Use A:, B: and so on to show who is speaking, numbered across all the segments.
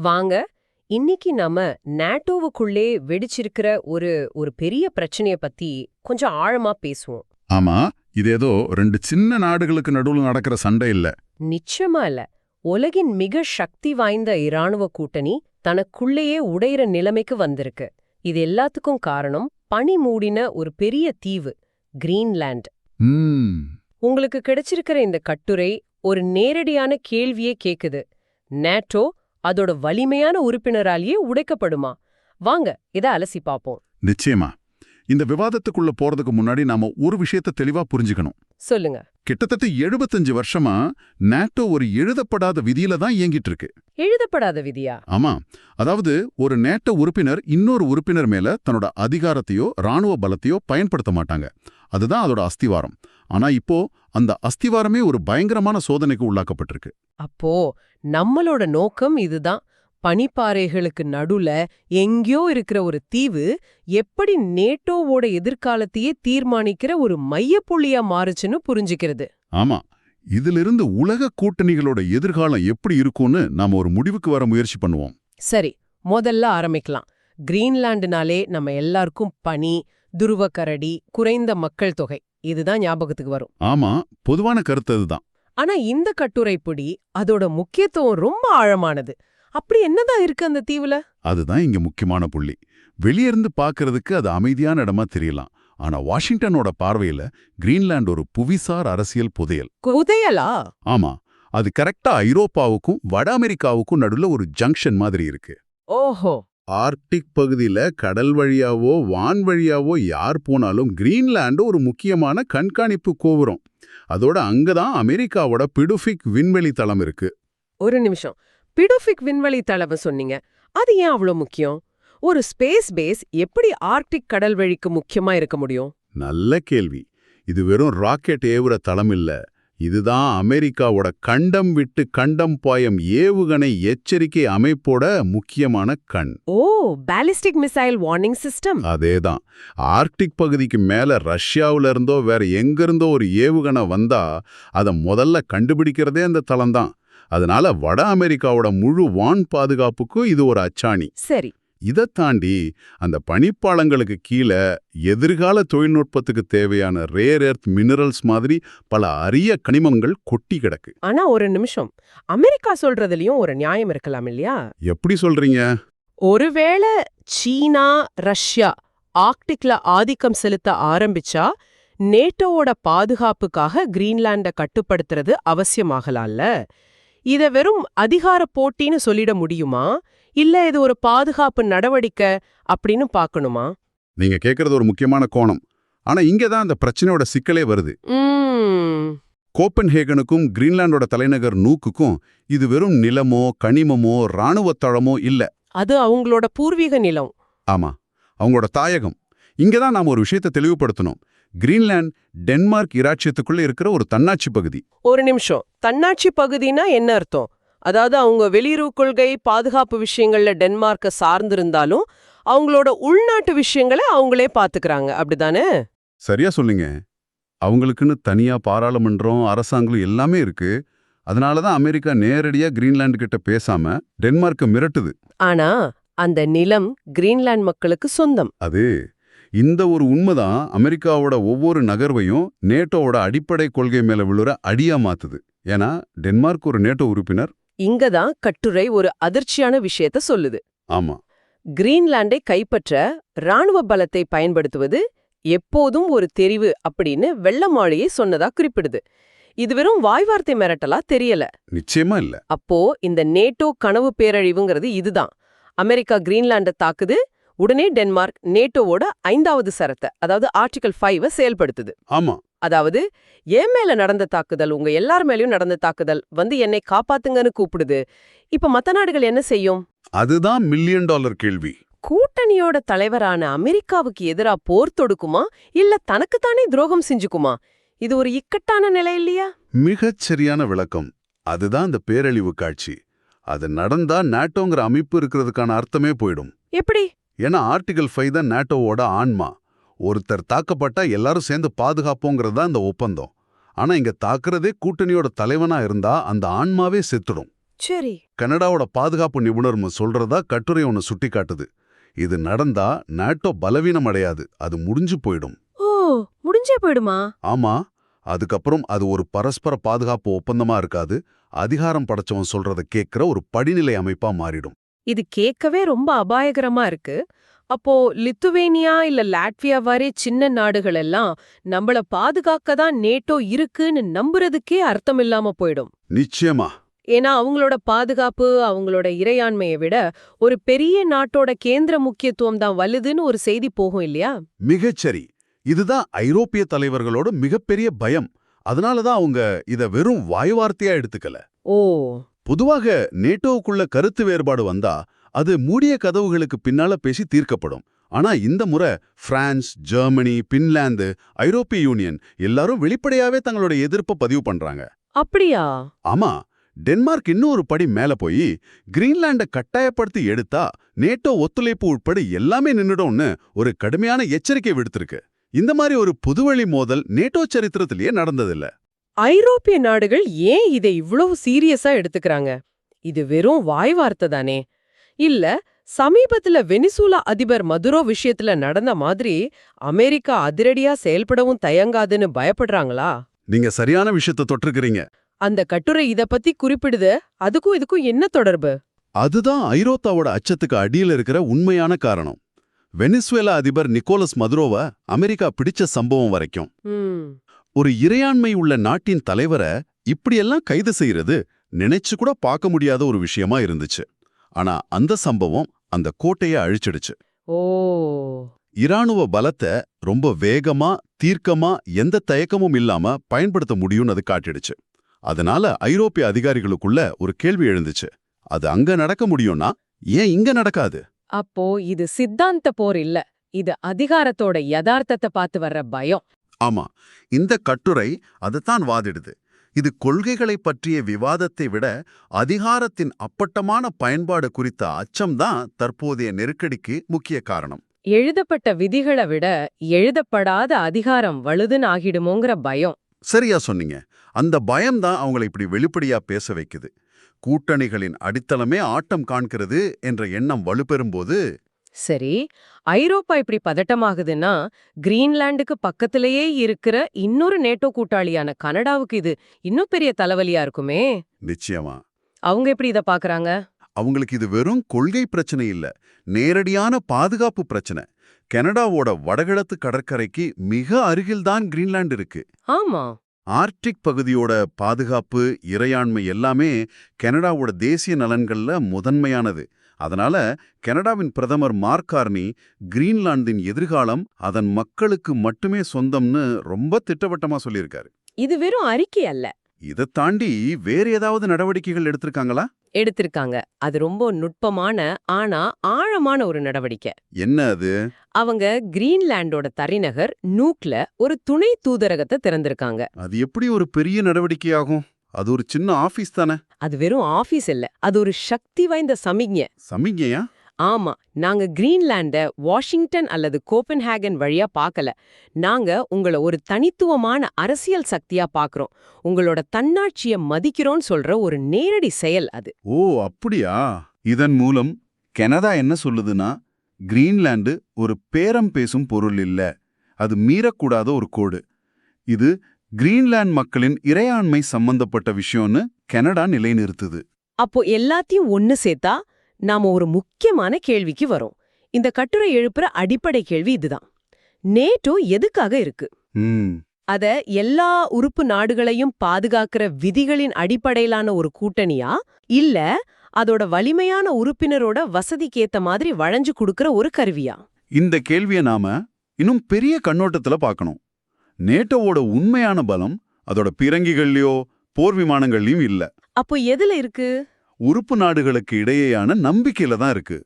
A: வாங்க இன்னைக்கு நாம நாட்டோவுக்குள்ளே வெடிச்சிருக்கிற ஒரு ஒரு பெரிய பிரச்சனைய பத்தி கொஞ்சம் ஆழமா பேசுவோம்.
B: ஆமா இது ஏதோ ரெண்டு சின்ன நாடுகளுக்கு நடுவுல நடக்கிற சண்டை இல்ல.
A: நிச்சயமா இல்ல. உலகின் மிக சக்தி வாய்ந்த இராணுவ கூட்டணி தனக்குள்ளேயே உடையிற நிலைமைக்கு வந்திருக்கு. இது எல்லாத்துக்கும் காரணம் பனி மூடின ஒரு பெரிய தீவு கிரீன்லாண்ட் உங்களுக்கு கிடைச்சிருக்கிற இந்த கட்டுரை ஒரு நேரடியான கேள்வியே கேக்குது. நேட்டோ அதோட வலிமையான உறுப்பினராலேயே உடைக்கப்படுமா? வாங்க இத அலசி பாப்போம்.
B: நிச்சயமா. இந்த விவாதத்துக்குள்ள போறதுக்கு முன்னாடி நாம ஒரு விஷயத்தை தெளிவா புரிஞ்சுக்கணும்.
A: சொல்லுங்க.
B: கிட்டத்தட்ட 75 வருஷமா நாட்டோ ஒரு எழுதப்படாத விதியில தான் இயங்கிட்டு இருக்கு
A: எழுதப்படாத விதியா?
B: ஆமா. அதாவது ஒரு நேட்டோ உறுப்பினர் இன்னொரு உறுப்பினர் மேல தன்னோட அதிகாரத்தையோ ராணுவ பலத்தையோ பயன்படுத்த மாட்டாங்க. அதுதான் அதோட அஸ்திவாரம். ஆனா இப்போ அந்த அஸ்திவாரமே ஒரு பயங்கரமான சோதனைக்கு உள்ளாக்கப்பட்டிருக்கு.
A: அப்போ நம்மளோட நோக்கம் இதுதான். பனிப்பாறைகளுக்கு நடுல எங்கேயோ இருக்கிற ஒரு தீவு எப்படி நேட்டோவோட எதிர்காலத்தையே தீர்மானிக்கிற ஒரு மையப்புள்ளியா மாறுச்சுன்னு புரிஞ்சுக்கிறது.
B: ஆமா. இதிலிருந்து உலக கூட்டணிகளோட எதிர்காலம் எப்படி இருக்கும்னு நாம ஒரு முடிவுக்கு வர முயற்சி பண்ணுவோம்.
A: சரி முதல்ல ஆரம்பிக்கலாம். கிரீன்லாண்டுனாலே நம்ம எல்லாருக்கும் பனி துருவக்கரடி குறைந்த மக்கள் தொகை. இதுதான் ஞாபகத்துக்கு வரும்.
B: ஆமா பொதுவான கருத்து அதுதான்.
A: ஆனா இந்த கட்டுரைப்படி அதோட முக்கியத்துவம் ரொம்ப ஆழமானது. அப்படி என்னதான் இருக்கு அந்த தீவுல?
B: அதுதான் இங்க முக்கியமான புள்ளி. வெளியிருந்து பார்க்கறதுக்கு அது அமைதியான இடமா தெரியலாம். ஆனா வாஷிங்டனோட பார்வையில கிரீன்லாந்து ஒரு புவிசார் அரசியல் புதையல்.
A: உதயலா
B: ஆமா. அது கரெக்டா ஐரோப்பாவுக்கும் வட அமெரிக்காவுக்கும் நடுவுல ஒரு ஜங்ஷன் மாதிரி இருக்கு.
A: ஓஹோ.
B: ஆர்க்டிக் பகுதியில கடல் வழியாவோ வான் வழியாவோ யார் போனாலும் கிரீன்லாந்து ஒரு முக்கியமான கண்காணிப்பு கோபுரம். அதோட அங்கதான் அமெரிக்காவோட பிடுஃபிக் விண்வெளி தளம் இருக்கு.
A: ஒரு நிமிஷம். பிடோஃபிக் விண்வெளி தளவு சொன்னீங்க. அது ஏன் அவ்வளோ முக்கியம்? ஒரு ஸ்பேஸ் பேஸ் எப்படி ஆர்க்டிக் கடல் வழிக்கு முக்கியமா இருக்க முடியும்?
B: நல்ல கேள்வி. இது வெறும் ராக்கெட் ஏவுற தளம் இல்ல. இதுதான் அமெரிக்காவோட கண்டம் விட்டு கண்டம் பாயம் ஏவுகணை எச்சரிக்கை அமைப்போட முக்கியமான கண்.
A: ஓ பாலிஸ்டிக் மிசைல் வார்னிங் சிஸ்டம்
B: அதேதான். ஆர்க்டிக் பகுதிக்கு மேல ரஷ்யாவுல இருந்தோ வேற எங்கிருந்தோ ஒரு ஏவுகணை வந்தா அத முதல்ல கண்டுபிடிக்கிறதே அந்த தளம்தான். அதனால வட அமெரிக்காவோட முழு வான் பாதுகாப்புக்கும் இது ஒரு அச்சாணி.
A: சரி.
B: இதை தாண்டி அந்த பனிப்பாளங்களுக்கு கீழே எதிர்கால தொழில்நுட்பத்துக்கு தேவையான ரேர் எர்த் மினரல்ஸ் மாதிரி பல அரிய கனிமங்கள் கொட்டி கிடக்கு.
A: ஆனா ஒரு நிமிஷம். அமெரிக்கா சொல்றதுலயும் ஒரு நியாயம் இருக்கலாம் இல்லையா?
B: எப்படி சொல்றீங்க?
A: ஒருவேளை சீனா ரஷ்யா ஆர்க்டிக்ல ஆதிக்கம் செலுத்த ஆரம்பிச்சா நேட்டோவோட பாதுகாப்புக்காக கிரீன்லாண்ட கட்டுப்படுத்துறது அவசியமாகலாம்ல? இத வெறும் அதிகார போட்டின்னு சொல்லிட முடியுமா? இல்ல இது ஒரு பாதுகாப்பு நடவடிக்கை அப்படின்னு பார்க்கணுமா?
B: நீங்க கேக்குறது ஒரு முக்கியமான கோணம். ஆனா இங்க தான் அந்த பிரச்சனையோட சிக்கலே வருது. கோப்பன்ஹேகனுக்கும் கிரீன்லாண்டோட தலைநகர் நூக்குக்கும் இது வெறும் நிலமோ கனிமமோ ராணுவ தளமோ இல்ல.
A: அது அவங்களோட பூர்வீக நிலம்.
B: ஆமா அவங்களோட தாயகம். இங்க தான் நாம ஒரு விஷயத்தை தெளிவுபடுத்தணும். கிரீன்லாந்து டென்மார்க் இராச்சியத்துக்குள்ள இருக்கிற ஒரு தன்னாட்சி பகுதி.
A: ஒரு நிமிஷம். தன்னாட்சி பகுதினா என்ன அர்த்தம்? அதாவது அவங்க வெளியுறவு கொள்கை பாதுகாப்பு விஷயங்கள்ல டென்மார்க்க சார்ந்திருந்தாலும் அவங்களோட உள்நாட்டு விஷயங்களை அவங்களே பாத்துக்கறாங்க. அப்படிதானே?
B: சரியா சொல்லுங்க. அவங்களுக்குன்னு தனியா பாராளுமன்றம் அரசாங்கம் எல்லாமே இருக்கு. அதனால தான் அமெரிக்கா நேரடியா கிரீன்லாந்து கிட்ட பேசாம டென்மார்க்க மிரட்டுது.
A: ஆனா அந்த நிலம் கிரீன்லாந்து மக்களுக்கு சொந்தம்.
B: அது இந்த ஒரு உண்மைதான். அமெரிக்காவோட ஒவ்வொரு நகர்வையும் நேட்டோவோட அடிப்படை கொள்கை மேல விழுற அடியா மாத்துது. ஏன்னா டென்மார்க் ஒரு நேட்டோ உறுப்பினர்
A: இங்கதான் கட்டுரை ஒரு அதிர்ச்சியான விஷயத்த சொல்லுது.
B: ஆமா.
A: கிரீன்லாண்டை கைப்பற்ற ராணுவ பலத்தை பயன்படுத்துவது எப்போதும் ஒரு தெரிவு அப்படின்னு வெள்ளமாளிகை சொன்னதா குறிப்பிடுது. இது வெறும் வாய்வார்த்தை மிரட்டலா தெரியல.
B: நிச்சயமா இல்ல.
A: அப்போ இந்த நேட்டோ கனவு பேரழிவுங்கிறது இதுதான். அமெரிக்கா கிரீன்லாண்ட தாக்குது உடனே டென்மார்க் நேட்டோவோட ஐந்தாவது சரத்தை அதாவது ஆர்டிகல் ஃபைவ செயல்படுத்துது.
B: ஆமா.
A: அதாவது என் மேல நடந்த தாக்குதல் உங்க எல்லார் மேலயும் நடந்த தாக்குதல் வந்து என்னை காப்பாத்துங்கன்னு கூப்பிடுது. இப்ப மத்த நாடுகள் என்ன செய்யும்?
B: அதுதான் மில்லியன் டாலர் கேள்வி.
A: கூட்டணியோட தலைவரான அமெரிக்காவுக்கு எதிரா போர் தொடுக்குமா? இல்ல தனக்குத்தானே துரோகம் செஞ்சுக்குமா? இது ஒரு இக்கட்டான நிலை இல்லையா?
B: மிகச் சரியான விளக்கம். அதுதான் அந்த பேரழிவு காட்சி. அது நடந்தா நாட்டோங்கிற அமைப்பு இருக்கிறதுக்கான அர்த்தமே போயிடும்.
A: எப்படி?
B: ஏன்னா ஆர்டிகல் ஃபைவ் தான் நாட்டோவோட ஆன்மா. ஒருத்தர் தாக்கப்பட்டா எல்லாரும் சேர்ந்து பாதுகாப்போங்கிறது தான் இந்த ஒப்பந்தம். ஆனா இங்க தாக்குறதே கூட்டணியோட தலைவனா இருந்தா அந்த ஆன்மாவே செத்துடும்.
A: சரி.
B: கனடாவோட பாதுகாப்பு நிபுணர்னு சொல்றதா கட்டுரை ஒன்று சுட்டி காட்டுது இது நடந்தா நாட்டோ பலவீனம் அடையாது அது முடிஞ்சு போயிடும்.
A: ஓ முடிஞ்சே போயிடுமா?
B: ஆமா. அதுக்கப்புறம் அது ஒரு பரஸ்பர பாதுகாப்பு ஒப்பந்தமா இருக்காது. அதிகாரம் படைச்சவன் சொல்றத கேட்கிற ஒரு படிநிலை அமைப்பா மாறிடும்.
A: இது கேட்கவே ரொம்ப அபாயகரமா இருக்கு. அப்போ லித்துவேனியா இல்ல லாட்வியா வரை சின்ன நாடுகள் எல்லாம் நம்மள பாதுகாக்க தான் நேட்டோ இருக்குன்னு நம்புறதுக்கே அர்த்தம் இல்லாம போயிடும்.
B: நிச்சயமா.
A: ஏன்னா அவங்களோட பாதுகாப்பு அவங்களோட இறையாண்மையை விட ஒரு பெரிய நாட்டோட கேந்திர முக்கியத்துவம் தான் வலுதுன்னு ஒரு செய்தி போகும் இல்லையா?
B: மிகச்சரி. இதுதான் ஐரோப்பிய தலைவர்களோட மிகப்பெரிய பயம். அதனாலதான் அவங்க இத வெறும் வாய்வார்த்தையா எடுத்துக்கல.
A: ஓ.
B: பொதுவாக நேட்டோவுக்குள்ள கருத்து வேறுபாடு வந்தா அது மூடிய கதவுகளுக்கு பின்னால பேசி தீர்க்கப்படும். ஆனா இந்த முறை பிரான்ஸ் ஜெர்மனி பின்லாந்து ஐரோப்பிய யூனியன் எல்லாரும் வெளிப்படையாவே தங்களோட எதிர்ப்பை பதிவு பண்றாங்க.
A: அப்படியா?
B: ஆமா டென்மார்க் இன்னும் ஒரு படி மேல போய் கிரீன்லாண்ட கட்டாயப்படுத்தி எடுத்தா நேட்டோ ஒத்துழைப்பு உட்பட எல்லாமே நின்னுடும்னு ஒரு கடுமையான எச்சரிக்கை விடுத்திருக்கு. இந்த மாதிரி ஒரு புதுவழி மோதல் நேட்டோ சரித்திரத்திலேயே நடந்ததில்ல.
A: ஐரோப்பிய நாடுகள் ஏன் இதை இவ்வளவு சீரியஸா எடுத்துக்கறாங்க? இது வெறும் வாய் வார்த்தை தானே. இல்ல சமீபத்துல வெனிசூலா அதிபர் மதுரோ விஷயத்துல நடந்த மாதிரி அமெரிக்கா அதிரடியா செயல்படவும் தயங்காதுன்னு பயப்படுறாங்களா?
B: நீங்க சரியான விஷயத்தை தொட்டிருக்கிறீங்க
A: அந்த கட்டுரை இத பத்தி குறிப்பிடுது அதுக்கும் இதுக்கும் என்ன தொடர்பு?
B: அதுதான் ஐரோத்தாவோட அச்சத்துக்கு அடியில இருக்கிற உண்மையான காரணம். வெனிசுவேலா அதிபர் நிக்கோலஸ் மதுரோவ அமெரிக்கா பிடிச்ச சம்பவம் வரைக்கும். ஒரு இறையாண்மை உள்ள நாட்டின் தலைவரை இப்படியெல்லாம் கைது செய்யறது நினைச்சு கூட பார்க்க முடியாத ஒரு விஷயமா இருந்துச்சு. ஆனா அந்த சம்பவம் அந்த கோட்டையை அழிச்சிடுச்சு.
A: ஓ.
B: இராணுவ பலத்தை ரொம்ப வேகமா தீர்க்கமா எந்த தயக்கமும் இல்லாம பயன்படுத்த முடியும்னு அது காட்டிடுச்சு. அதனால ஐரோப்பிய அதிகாரிகளுக்குள்ள ஒரு கேள்வி எழுந்துச்சு. அது அங்க நடக்க முடியும்னா ஏன் இங்க நடக்காது?
A: அப்போ இது சித்தாந்த போர் இல்ல. இது அதிகாரத்தோட யதார்த்தத்தை பார்த்து வர்ற பயம்.
B: ஆமா. இந்த கட்டுரை அதைத்தான் வாதிடுது. இது கொள்கைகளை பற்றிய விவாதத்தை விட அதிகாரத்தின் அப்பட்டமான பயன்பாடு குறித்த அச்சம்தான் தற்போதைய நெருக்கடிக்கு முக்கிய காரணம்.
A: எழுதப்பட்ட விதிகளை விட எழுதப்படாத அதிகாரம் வலுதுன்னு ஆகிடுமோங்கிற பயம்.
B: சரியா சொன்னீங்க. அந்த பயம்தான் அவங்களை இப்படி வெளிப்படையா பேச வைக்குது. கூட்டணிகளின் அடித்தளமே ஆட்டம் காண்கிறது என்ற எண்ணம் வலுப்பெறும்போது
A: சரி ஐரோப்பா இப்படி பதட்டமாகுதுன்னா கிரீன்லாண்டுக்கு பக்கத்திலேயே இருக்கிற இன்னொரு நேட்டோ கூட்டாளியான கனடாவுக்கு இது இன்னும் பெரிய தலைவலியா இருக்குமே.
B: நிச்சயமா.
A: அவங்க எப்படி இத பாக்குறாங்க?
B: அவங்களுக்கு இது வெறும் கொள்கை பிரச்சனை இல்ல நேரடியான பாதுகாப்பு பிரச்சனை. கனடாவோட வடகிழக்கு கடற்கரைக்கு மிக அருகில்தான் கிரீன்லாந்து இருக்கு.
A: ஆமா.
B: ஆர்டிக் பகுதியோட பாதுகாப்பு இறையாண்மை எல்லாமே கனடாவோட தேசிய நலன்கள்ல முதன்மையானது. அதனால கனடாவின் பிரதமர் மார்க் கார்னி கிரீன்லாந்தின் எதிர்காலம் அதன் மக்களுக்கு மட்டுமே சொந்தம்னு ரொம்ப திட்டவட்டமா சொல்லியிருக்காரு.
A: இது வெறும் அறிக்கை அல்ல.
B: இதை தாண்டி வேற ஏதாவது நடவடிக்கைகள் எடுத்திருக்காங்களா?
A: எடுத்திருக்காங்க. அது ரொம்ப நுட்பமான ஆனா ஆழமான ஒரு நடவடிக்கை.
B: என்ன அது?
A: அவங்க கிரீன்லாண்டோட தலைநகர் நூக்ல ஒரு துணை தூதரகத்தை திறந்திருக்காங்க.
B: அது எப்படி ஒரு பெரிய நடவடிக்கையாகும்? அது ஒரு சின்ன ஆபீஸ் தானே?
A: அது வெறும் ஆபீஸ் இல்ல. அது ஒரு சக்தி வாய்ந்த சமிக்ஞை.
B: சமிக்ஞையா?
A: ஆமா நாங்க கிரீன்லாண்ட வாஷிங்டன் அல்லது கோப்பன்ஹேகன் வழியா பார்க்கல நாங்க உங்கள ஒரு தனித்துவமான அரசியல் சக்தியா பார்க்கறோம் உங்களோட தன்னாட்சிய மதிக்கிறோம்னு சொல்ற ஒரு நேரடி செயல் அது.
B: ஓ அப்படியா? இதன் மூலம் கனடா என்ன சொல்லுதுன்னா கிரீன்லாந்து ஒரு பேரம் பேசும் பொருள் இல்ல. அது மீறக்கூடாத ஒரு கோடு. இது கிரீன்லாந்து மக்களின் இறையாண்மை சம்பந்தப்பட்ட விஷயம்னு கனடா நிலைநிறுத்துது.
A: அப்போ எல்லாத்தையும் ஒன்னு சேர்த்தா நாம ஒரு முக்கியமான கேள்விக்கு வரோம். இந்த கட்டுரை எழுப்புற அடிப்படை கேள்வி இதுதான். நேட்டோ எதுக்காக இருக்கு? அத எல்லா உறுப்பு நாடுகளையும் பாதுகாக்கிற விதிகளின் அடிப்படையிலான ஒரு கூட்டணியா? இல்ல அதோட வலிமையான உறுப்பினரோட வசதிக்கேத்த மாதிரி வளைஞ்சு கொடுக்கற ஒரு கருவியா?
B: இந்த கேள்வியை நாம இன்னும் பெரிய கண்ணோட்டத்துல பார்க்கணும் நேட்டோவோட உண்மையான பலம் அதோட பிறங்கிகள்லயோ போர் விமானங்கள்லயும் இல்ல.
A: அப்போ எதுல இருக்கு?
B: உறுப்பு நாடுகளுக்கு இடையேயான நம்பிக்கையில தான் இருக்கு.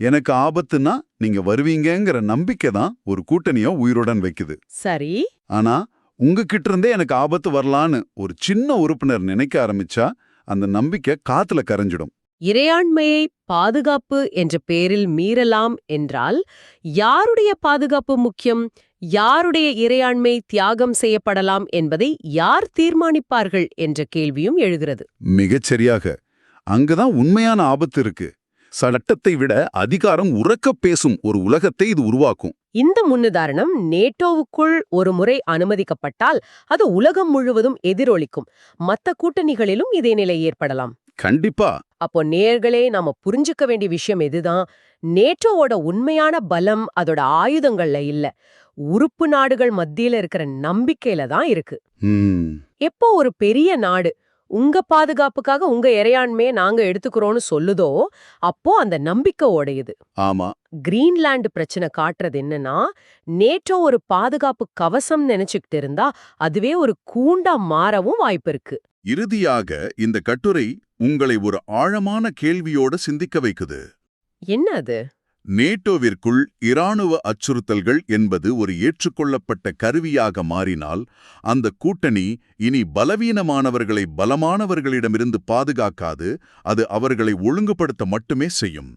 B: எனக்கு ஆபத்துன்னா நீங்க வருவீங்கங்கிற நம்பிக்கை தான் ஒரு கூட்டணிய உயிருடன் வைக்குது.
A: சரி.
B: ஆனா உங்ககிட்ட இருந்தே எனக்கு ஆபத்து வரலான்னு ஒரு சின்ன உறுப்பினர் நினைக்க ஆரம்பிச்சா அந்த நம்பிக்கை காத்துல கரைஞ்சிடும்.
A: இறையாண்மையை பாதுகாப்பு என்ற பேரில் மீறலாம் என்றால் யாருடைய பாதுகாப்பு முக்கியம்? யாருடைய இறையாண்மை தியாகம் செய்யப்படலாம் என்பதை யார் தீர்மானிப்பார்கள் என்ற கேள்வியும் எழுகிறது.
B: மிகச் சரியாக.
C: அங்கதான் உண்மையான ஆபத்து இருக்கு. சட்டத்தை விட அதிகாரம் உறக்கப் பேசும் ஒரு உலகத்தை இது உருவாக்கும்.
A: இந்த முன்னுதாரணம் நேட்டோவுக்குள் ஒரு முறை அனுமதிக்கப்பட்டால் அது உலகம் முழுவதும் எதிரொலிக்கும். மத்த கூட்டணிகளிலும் இதே நிலை ஏற்படலாம்.
C: கண்டிப்பா.
A: அப்போ நேர்களே நாம புரிஞ்சுக்க வேண்டிய விஷயம் எதுதான்? நேட்டோவோட உண்மையான பலம் அதோட ஆயுதங்கள்ல இல்ல. உறுப்பு நாடுகள் மத்தியில இருக்கிற நம்பிக்கையில தான் இருக்கு. எப்போ ஒரு பெரிய நாடு உங்க பாதுகாப்புக்காக உங்க இறையாண்மையை நாங்க எடுத்துக்கிறோம்னு சொல்லுதோ அப்போ அந்த நம்பிக்கை உடையுது.
C: ஆமா.
A: கிரீன்லாந்து பிரச்சனை காட்டுறது என்னன்னா நேட்டோ ஒரு பாதுகாப்பு கவசம் நினைச்சுக்கிட்டு இருந்தா அதுவே ஒரு கூண்டா மாறவும் வாய்ப்பு இருக்கு.
B: இறுதியாக இந்த கட்டுரை உங்களை ஒரு ஆழமான கேள்வியோட சிந்திக்க வைக்குது.
A: என்ன அது?
B: நேட்டோவிற்குள் இராணுவ அச்சுறுத்தல்கள் என்பது ஒரு ஏற்றுக்கொள்ளப்பட்ட கருவியாக மாறினால் அந்த கூட்டணி இனி பலவீனமானவர்களை பலமானவர்களிடமிருந்து பாதுகாக்காது அது அவர்களை ஒழுங்குபடுத்த மட்டுமே செய்யும்.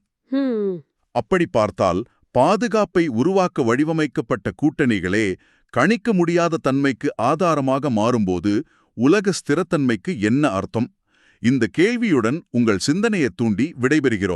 B: அப்படி பார்த்தால் பாதுகாப்பை உருவாக்க வடிவமைக்கப்பட்ட கூட்டணிகளே கணிக்க முடியாத தன்மைக்கு ஆதாரமாக மாறும்போது உலக ஸ்திரத்தன்மைக்கு என்ன அர்த்தம்? இந்த கேள்வியுடன் உங்கள் சிந்தனையைத் தூண்டி விடைபெறுகிறோம்.